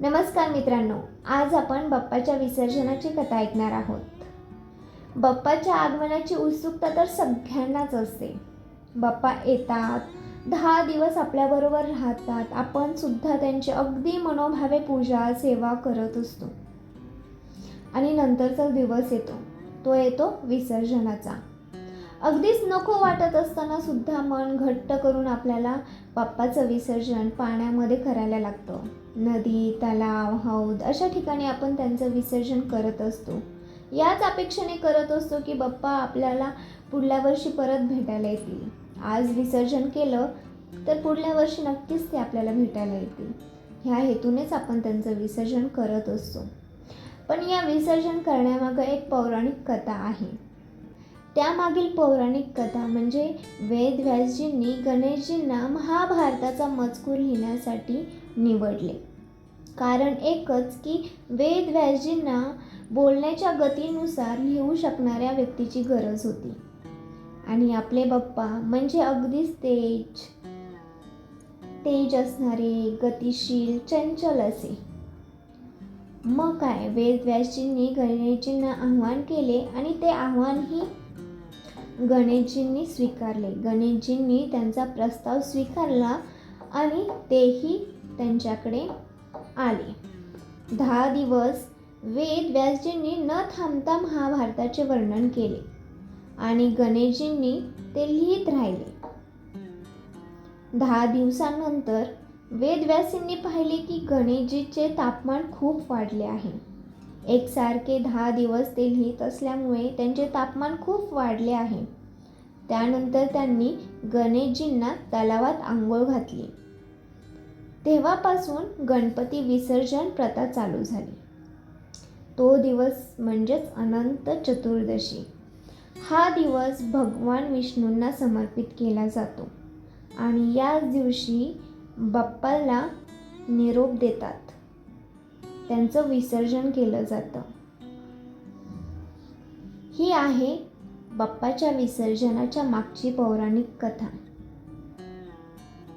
नमस्कार मित्रांनो आज आपण बाप्पाच्या विसर्जनाची कथा ऐकणार आहोत. बाप्पाच्या आगमनाची उत्सुकता तर सगळ्यांनाच असते. बाप्पा येतात दहा दिवस आपल्याबरोबर राहतात आपण सुद्धा त्यांची अगदी मनोभावे पूजा सेवा करत असतो. आणि नंतरचा दिवस येतो तो येतो विसर्जनाचा. अगदीच नको वाटत असताना सुद्धा मन घट्ट करून आपल्याला बाप्पाचं विसर्जन पाण्यामध्ये करायला लागतं. नदी तलाव हौद अशा ठिकाणी आपण त्यांचं विसर्जन करत असतो. याच अपेक्षेने करत असतो की बाप्पा आपल्याला पुढल्या वर्षी परत भेटायला येतील. आज विसर्जन केलं तर पुढल्या वर्षी नक्कीच ते आपल्याला भेटायला येतील. ह्या हेतूनेच आपण त्यांचं विसर्जन करत असतो. पण या विसर्जन करण्यामागं एक पौराणिक कथा आहे. त्यामागील पौराणिक कथा म्हणजे वेदव्यासजींनी गणेशजींना महाभारताचा मजकूर लिहिण्यासाठी निवडले. कारण एकच की वेद व्यासजींना बोलण्याच्या गतीनुसार लिहू शकणाऱ्या व्यक्तीची गरज होती. आणि आपले बाप्पा म्हणजे अगदीच तेज तेज असणारे गतिशील चंचल असे. मग काय वेदव्यासजींनी गणेशजींना आव्हान केले आणि ते आव्हानही गणेशजींनी स्वीकारले. गणेशजींनी त्यांचा प्रस्ताव स्वीकारला आणि तेही त्यांच्याकडे आले. दहा दिवस वेद व्यासजींनी न थांबता महाभारताचे वर्णन केले आणि गणेशजींनी ते लिहित राहिले. दहा दिवसांनंतर वेदव्यासींनी पाहिले की गणेशजीचे तापमान खूप वाढले आहे. एकसारखे दहा दिवस ते लिहित असल्यामुळे त्यांचे तापमान खूप वाढले आहे. त्यानंतर त्यांनी गणेशजींना तलावात आंघोळ घातली. तेव्हापासून गणपती विसर्जन प्रथा चालू झाली. तो दिवस म्हणजेच अनंत चतुर्दशी. हा दिवस भगवान विष्णूंना समर्पित केला जातो आणि याच दिवशी बाप्पाला निरोप देतात. त्यांचं विसर्जन केलं जातं. ही आहे बाप्पाच्या विसर्जनाच्या मागची पौराणिक कथा.